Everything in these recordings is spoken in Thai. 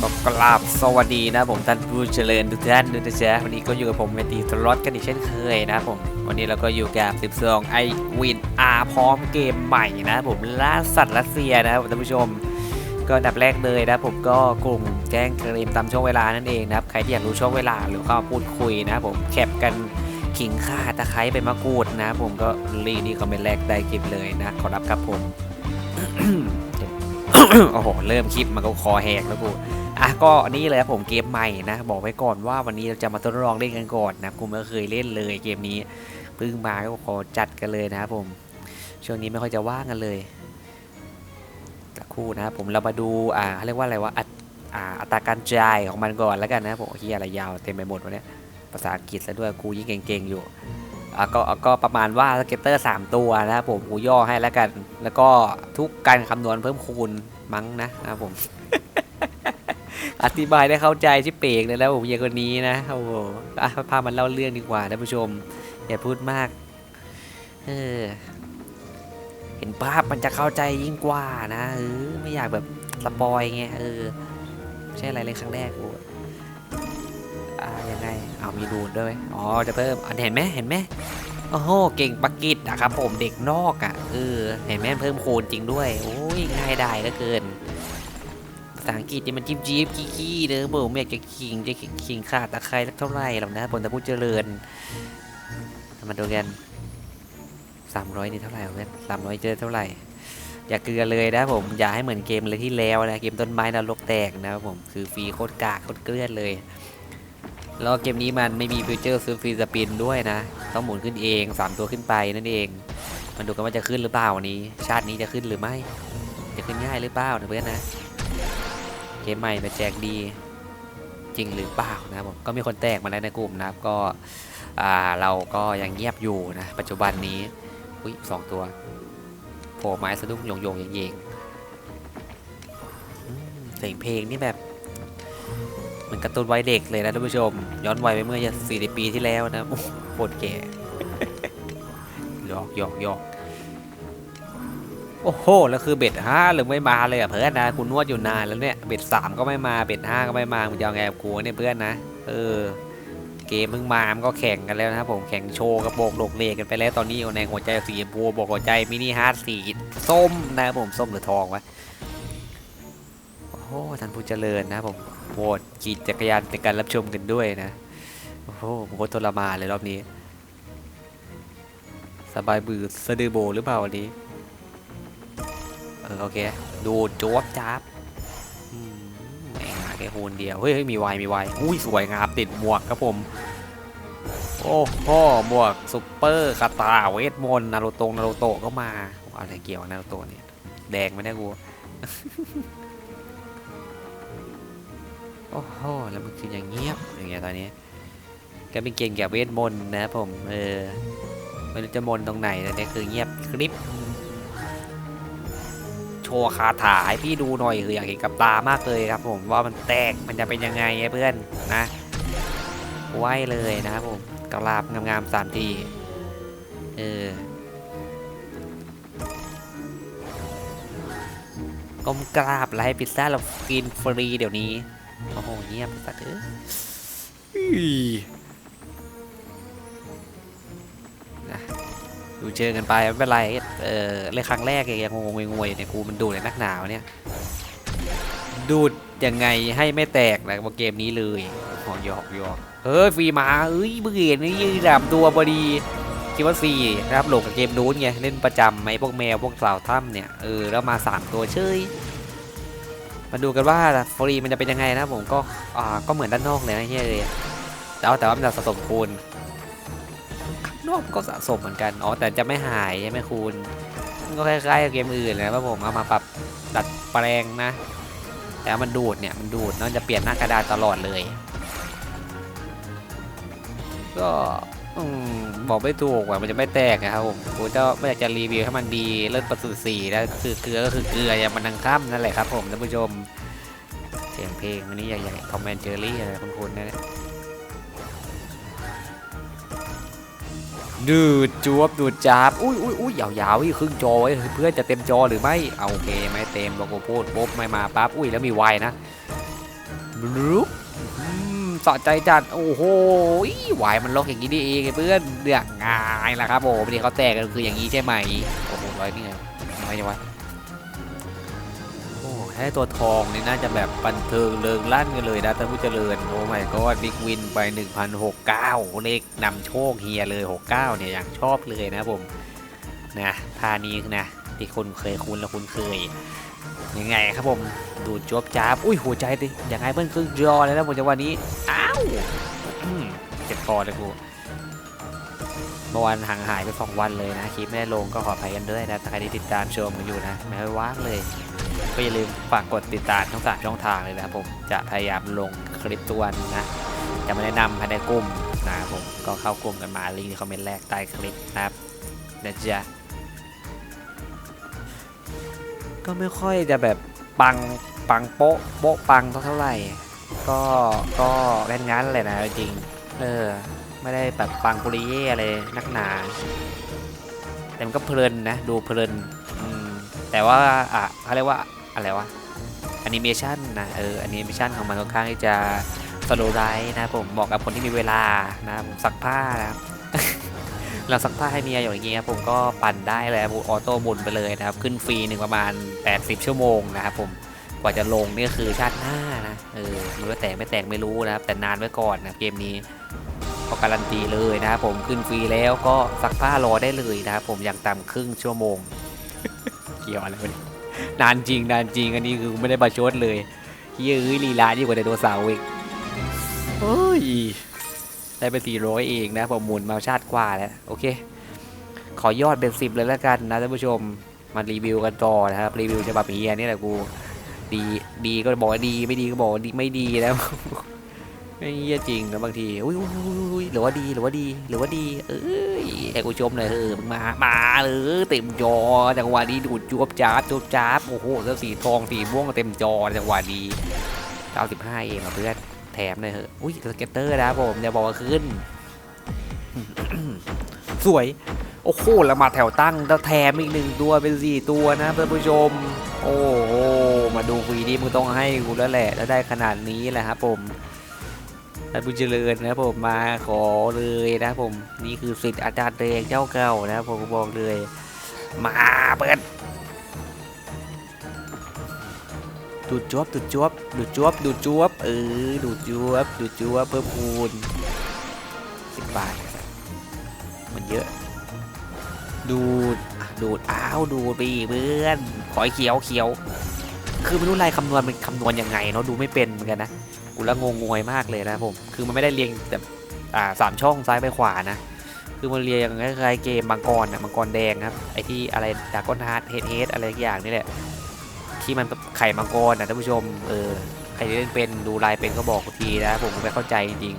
ก็กราบสวัสดีนะผมท่านผู้เจริญทุกท่านด้วยนะจ๊ะวันนี้ก็อยู่กับผมเมตีสล็อตกันอีกเช่นเคยนะผม วันนี้เราก็อยู่กับ 12 ไอวินอาพร้อมเกมใหม่นะผมล่าสัตว์รัสเซียนะครับท่านผู้ชม ก็อันดับแรกเลยนะผมก็กลุ่มแจ้งเกมตามช่วงเวลานั่นเองนะครับใครที่อยากรู้ช่วงเวลาหรือเข้ามาพูดคุยนะผมแคปกันขิงข่าตะไคร้ใบมะกรูดนะผมก็รีนี่ก็เป็นแรกได้เก็บเลยนะขอรับครับผมโอ้โหเริ่มคลิปมันก็คอแหกแล้วกู อะก็นี่เลยครับผมเกมใหม่นะ บอกไว้ก่อนว่าวันนี้เราจะมาทดลองเล่นกันก่อนนะกูไม่เคยเล่นเลยเกมนี้เพิ่งมาก็ขอจัดกันเลยนะครับผมช่วงนี้ไม่ค่อยจะว่างกันเลยสักครู่นะครับผมเรามาดูอ่าเรียกว่าอะไรว่าอัตราการจ่ายของมันก่อนแล้วกันนะผมเฮียอะไรยาวเต็มไปหมดวะเนี่ยภาษาอังกฤษซะด้วยกูยิ่งเก่งๆอยู่อะก็ก็ประมาณว่าสเก็ตเตอร์3ตัวนะครับผมกูย่อให้แล้วกัน แล้วก็ทุกการคำนวณเพิ่มคูณมั้งนะครับผม อธิบายได้เข้าใจที่เปกเลยแล้วผมอย่างคนนี้นะโอ้โหอะพามันเล่าเรื่องดีกว่าท่านผู้ชม อย่าพูดมาก เออ เห็นภาพมันจะเข้าใจยิ่งกว่านะเออไม่อยากแบบสปอยไงเออไม่ใช่อะไรเลยครั้งแรกกูอ่ายังไงเอามีดูดด้วยอ๋อจะเพิ่มอันเห็นไหมเห็นไหมโอ้โหเก่งปักกิจอะครับผมเด็กนอกอะเออเห็นไหมเพิ่มโคูณจริงด้วยโอ้ยง่ายได้เหลือเกิน ษาอังกฤษนี่มันจิ๊บจิ๊บขี้ขี้เด้อผมอยากจะขิงจะขิงขาดตะไคร้สักเท่าไหร่หรอกนะผมจะพูดเจริญมาดูกันสามร้อยนี่เท่าไหร่เพื่อนสามร้อยเจอเท่าไหร่ อย่าเกลือเลยนะผมอย่าให้เหมือนเกมเลยที่แล้วนะเกมต้นไม้นรกแตกนะครับผมคือฟรีโคตรกากโคตรเกลือนเลยแล้วเกมนี้มันไม่มีฟิวเจอร์ซื้อฟรีสปินด้วยนะ ต้องหมุนขึ้นเองสามตัวขึ้นไปนั่นเอง มันดูกันว่าจะขึ้นหรือเปล่าวันนี้ ชาตินี้จะขึ้นหรือไม่ จะขึ้นง่ายหรือเปล่านะเพื่อนนะ เกมใหม่มาแจกดีจริงหรือเปล่านะครับผมก็มีคนแตกมาแล้วในกลุ่มนะครับก็เราก็ยังเงียบอยู่นะปัจจุบันนี้อุ้ยสองตัวโผล่ไม้สะดุ้งโยงโยงเยงเยงเสียงเพลงนี่แบบเหมือนกร์ตูนวัยเด็กเลยนะท่านผู้ชม ย้อนวัยไปเมื่อสี่สิบปีที่แล้วนะโอ้โหโคตรแก่หยอกหยอกหยอก โอ้โห แล้วคือเบ็ดห้าหรือไม่มาเลยอะเพื่อนนะคุณนวดอยู่นานแล้วเนี่ย เบ็ดสามก็ไม่มา เบ็ดห้าก็ไม่มามึงจะเอาไงกับกูเนี่ยเพื่อนนะ เออ เกมมึงมา มันก็แข่งกันแล้วนะครับผม แข่งโชว์กระโปรงโลกเลกันไปแล้วตอนนี้อยู่ในหัวใจสีชมพูบอกหัวใจมินิฮาร์ดสีส้มนะครับผม ส้มหรือทองวะ โอ้โห ท่านผู้เจริญนะครับผมโหวตขี่จักรยานในการรับชมกันด้วยนะ โอ้โหผมโคตรทรมานเลยรอบนี้ สบายบือสะดือโบหรือเปล่าวันนี้ ออโอเค ดูจวบจับแม่งมาแค่โฮนเดียว เฮ้ยมีวายมีวายอุ้ยสวยงามติดหมวกครับผม โอ้โหหมวกซุปเปอร์คาตาเวทมนต์นารูโตงนารูโตะก็มาอะไรเกี่ยวนารูโตะเนี่ยแดงไม่ได้กูโอ้โห แล้วมันคืออย่างเงียบ อย่างเงี้ยตอนนี้ ก็เป็นเกมเกี่ยวกับเวทมนต์นะผม เออ ไม่รู้จะมนต์ตรงไหนแต่นี่คือเงียบคลิป ว์คาถาให้พี่ดูหน่อยคืออยากเห็นกับตามากเลยครับ ผมว่ามันแตกมันจะเป็นยังไงเพื่อนนะไหวเลยนะครับผมกราบงามๆสามทีเออก้มกราบแล้วให้พิซซ่าเรากินฟรีเดี๋ยวนี้โอ้โหเงียบสัตว์เอ้อ ดูเจอกันไปไม่เป็นไร เออเลยครั้งแรกยังงงงวยเนี่ยกูมันดูดในนักหนาวเนี่ยดูดยังไงให้ไม่แตกนะเกมนี้เลยหอหยอกหยอกเฮ้ยฟรีมาเอ้ยเบื่อนี่ยืดดำตัวพอดีคิดว่าฟรีนะครับหลดกับเกมนู้นไงเล่นประจำไหมพวกแมวพวกสาวถ้ำเนี่ยเออแล้วมาสามตัวเชยมาดูกันว่าฟรีมันจะเป็นยังไงนะผมก็อ่าก็เหมือนด้านนอกเลยนะเฮียเลยแต่ว่าแต่ว่ามันจะสะสมคูณ นอกมันก็สะสมเหมือนกัน อ๋อ แต่จะไม่หายใช่ไหมคูณก็คล้ายๆกับเกมอื่นเลยว่าผมเอามาปรับดัดแปลงนะ แต่ว่ามันดูดเนี่ยมันดูดเนอะจะเปลี่ยนหน้ากระดานตลอดเลย ก็อืมบอกไม่ถูกว่ามันจะไม่แตกนะครับผมกูจะไม่อยากจะรีวิวให้มันดีเลิศประสุดสีนะคือเกลือก็คือเกลืออย่ามันทังค่ำนั่นแหละครับผมท่านผู้ชม เสียงเพลงวันนี้ใหญ่ๆคอมเมนเจอรี่อะไรคุณๆนั่นแหละ ดูดจวบดูดจับอุ้ยอุ้ยอุ้ยยาวๆที่ครึ่งจอไว้เพื่อนจะเต็มจอหรือไม่เอาโอเคไม่เต็มบอกกูพูดปุ๊บไม่มาปั๊บอุ้ยแล้วมีไวนะบลูปอืมสะใจจัดโอ้โหไวมันล็อกอย่างนี้นี่เองเพื่อนเดือดง่ายละครับผมนี่เขาแตกกันคืออย่างนี้ใช่ไหมโอ้โหร้อยนี่ไงน้อยจังวะ ให้ตัวทองนี่น่าจะแบบบันเทิงเริงลั่นกันเลยนะท่านผู้เจริญโอ้ไม่ก็บิ๊กวินไป 1,069 เลขนำโชคเฮียเลย 69 เนี่ยอย่างชอบเลยนะผมนะท่านี้นะที่คุณเคยคุ้นและคุณเคยยังไงครับผมดูจวบจ้าบอุ้ยหัวใจดิยังไงเบิ้ลครึ่งจอเลยนะผมจังหวะนี้อ้าวเจ็บคอเลยกูเมื่อวานห่างหายไปสองวันเลยนะคลิปไม่ได้ลงก็ขออภัยกันด้วยนะใครที่ติดตามชมกันอยู่นะไม่ค่อยว่างเลย ก็อย่าลืมฝากกดติดตามทั้งสามช่องทางเลยนะครับผมจะพยายามลงคลิปตัวนนะ จะมาแนะนำภายในกลุ่มนะครับผมก็เข้ากลุ่มกันมาลิงก์ในคอมเมนต์แรกใต้คลิปนะครับนะจ๊ะก็ไม่ค่อยจะแบบปังปังโป๊ะโป๊ะปังเท่าไหร่ ก็ก็แค่งั้นเลยนะจริงเออไม่ได้แบบปังปุริเย่อะไรนักหนา แต่มันก็เพลินนะ ดูเพลินแต่ว่าอะเขาเรียกว่า อะไรวะแอนิเมชันนะเออแอนิเมชันของมันค่อนข้างที่จะสโลไลท์นะผมเหมาะกับคนที่มีเวลานะผมซักผ้านะครับเราซักผ้าให้เมียอย่างเงี้ยผมก็ปั่นได้เลยครับออโต้บุนไปเลยนะครับ ขึ้นฟรีหนึ่งประมาณ 80 ชั่วโมงนะครับผมกว่าจะลงนี่คือชาติหน้านะเออมันว่าแตกไม่แตกไม่รู้นะครับ แต่นานไว้ก่อนนะเกมนี้ก็การันตีเลยนะครับผมขึ้นฟรีแล้วก็ซักผ้ารอได้เลยนะครับผมอย่างต่ำครึ่งชั่วโมง เกี่ยวอะไรวะเนานจริงนานจริงอันนี้คือไม่ได้ประชดเลยเฮ้ยเอ้ยลีลายิ่งกว่าไดโนเสาร์อีกเฮ้ยได้ไปสี่ร้อยเองนะผมหมุนมาชาติกว่าแล้วโอเค ขอยอดเป็นสิบเลยแล้วกันนะท่านผู้ชมมารีวิวกันต่อนะครับรีวิวฉบับเฮียนี่แหละกูดีดีก็บอกดีไม่ดีก็บอกดีไม่ดีนะไม่ เฮียจริงนะบางทีอุ้ยอุ้ยหรือว่าดีหรือว่าดีหรือว่าดี เอ้ยให้กูชมหน่อยเออมึงมามาเลยเต็มจอจังหวะนี้ดูดจวบจ้าบจวบจ้าบโอ้โหแล้วสีทองสีม่วงเต็มจอจังหวะนี้95เองอะเพื่อนแถมเลยเหอะอุ้ยสเก็ตเตอร์นะผมอย่าบอกว่าขึ้น สวย โอ้โหแล้วมาแถวตั้งแล้วแถมอีกหนึ่งตัวเป็นสี่ตัวนะท่านผู้ชม โอ้โหมาดูฟรีดีมึงต้องให้กูแล้วแหละแล้วได้ขนาดนี้แหละครับผม ท่านผู้เจริญนะผมมาขอเลยนะผมนี่คือสิทธิ์อาจารย์เดงเจ้าเก่านะผมบอกเลย มาเปิดดูดจวบดูดจวบดูดจวบดูดจวบเออดูดจวบดูดจวบเพิ่มคูณสิบบาทมันเยอะ ดูดดูดอ้าวดูดไปอีกเพื่อนขอยเขียวเขียว คือไม่รู้ลายคำนวณมันคำนวณยังไงเนาะดูไม่เป็นเหมือนกันนะ กูละงงงวยมากเลยนะผม คือมันไม่ได้เรียงแบบอ่าสามช่องซ้ายไปขวานะ คือมันเรียงคล้ายๆเกมมังกรนะมังกรแดงครับ ไอที่อะไรดากอนฮาร์ดเฮดเฮดอะไรอย่างนี่แหละ ที่มันไข่มังกรนะท่านผู้ชม เออ ใครที่เล่นเป็นดูลายเป็นก็บอกทีนะผมไม่เข้าใจจริง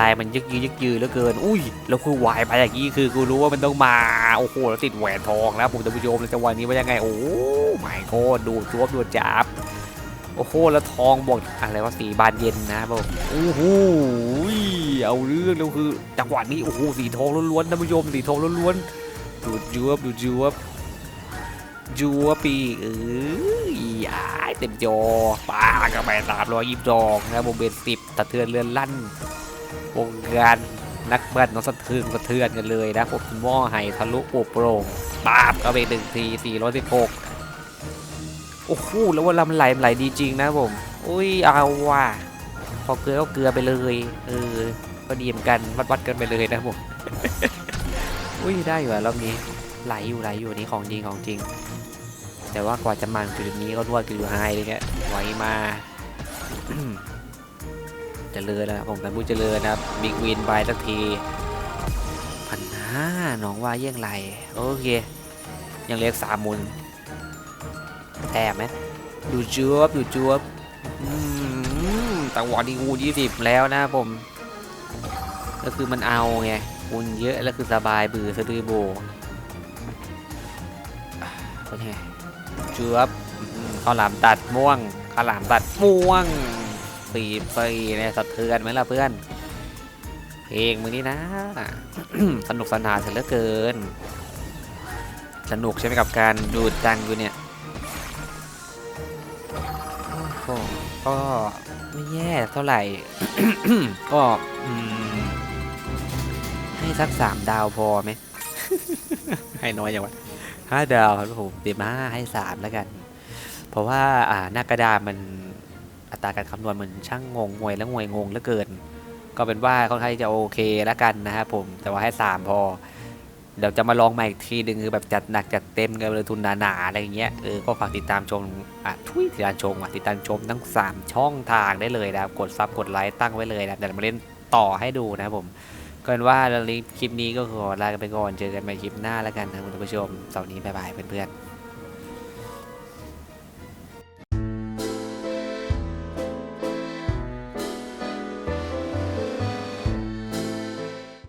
ลายมันยึกยือยึกยือเหลือเกิน อุ้ย แล้วคือวายไปอย่างนี้คือกูรู้ว่ามันต้องมา โอ้โห แล้วติดแหวนทองแล้วผมท่านผู้ชมในจังหวะนี้ว่ายังไง โอ้ไม่โคตรดูจวบดูจับ โอ้โหแล้วทองบอกอะไรว่าสีบานเย็นนะบโอ้โหเอาเรื่องแล้วคือจังหวะนี้โอ้โหสีทองล้วนๆท่านผู้ชมสีทองล้วนๆดูจวบดูจวบจวปีเอออ้ายเต็มจอป้ากันไปสามร้อยยี่สิบดอกนะผมเป็นสิบสะเทือนเรือนลั่นวงการนักบันน้องสะเทือนสะเทือนกันเลยนะผมหม้อไห้ทะลุโปร่งโปร่งปาบเข้าไปหนึ่งทีสี่ร้อยสิบหก โอ้โหแล้วว่าลำไหลมันไหลดีจริงนะผมอุ้ยเอาว่ะพอเกลือก็เกลือไปเลยเออก็ดีเหมือนกันวัดวัดกันไปเลยนะผมอุ้ยได้อยู่อะรอบนี้ไหลอยู่ไหลอยู่นี่ของจริงของจริง แต่ว่ากว่าจะมาถึงจุดนี้ก็นวดกันอยู่ไฮเลยเนี่ยไหวมาเจริญนะครับผมท่านผู้เจริญนะครับบิ๊กวินไปสักทีพันห้าน้องว่าเยี่ยงไรโอเค ยังเล็กสามมุน แถมไหมดูจวบดูจวบตังหวะดีกูยี่สิบแล้วนะผมแล้วคือมันเอาไงคุณเยอะแล้วคือสบายบือสะดือโบอะเป็นไงจืบข้าวหลามตัดม่วงข้าวหลามตัดม่วงสีสีเนี่ยสะเทือนไหมล่ะเพื่อน เพลงมือนี้นะ สนุกสนานเสียเหลือเกิน สนุกใช่ไหมกับการดูดจังอยู่เนี่ย ก็ไม่แย่เท่าไหร่ ก็ให้สักสามดาวพอไหม ให้น้อยอย่างวะห้าดาวครับผมเดี๋ยวมาให้สามแล้วกัน เพราะว่าอ่าหน้ากระดานมันอัตราการคำนวณมันช่างงงงวยและงวยงงเหลือเกิน ก็เป็นว่าค่อนข้างจะโอเคแล้วกันนะครับผมแต่ว่าให้สามพอ เดี๋ยวจะมาลองใหม่อีกทีหนึ่งคือแบบจัดหนักจัดเต็มกันเลยทุนหนาๆอะไรเงี้ยเออก็ฝากติดตามชมอะทุยติดตามชมอะติดตามชมทั้ง 3 ช่องทางได้เลยนะครับกดซับกดไลค์ตั้งไว้เลยนะเดี๋ยวมาเล่นต่อให้ดูนะครับผมก็เป็นว่าคลิปนี้ก็ขอลากันไปก่อนเจอกันใหม่คลิปหน้าแล้วกันนะคุณผู้ชมเสาร์นี้บ๊ายบายเพื่อนๆ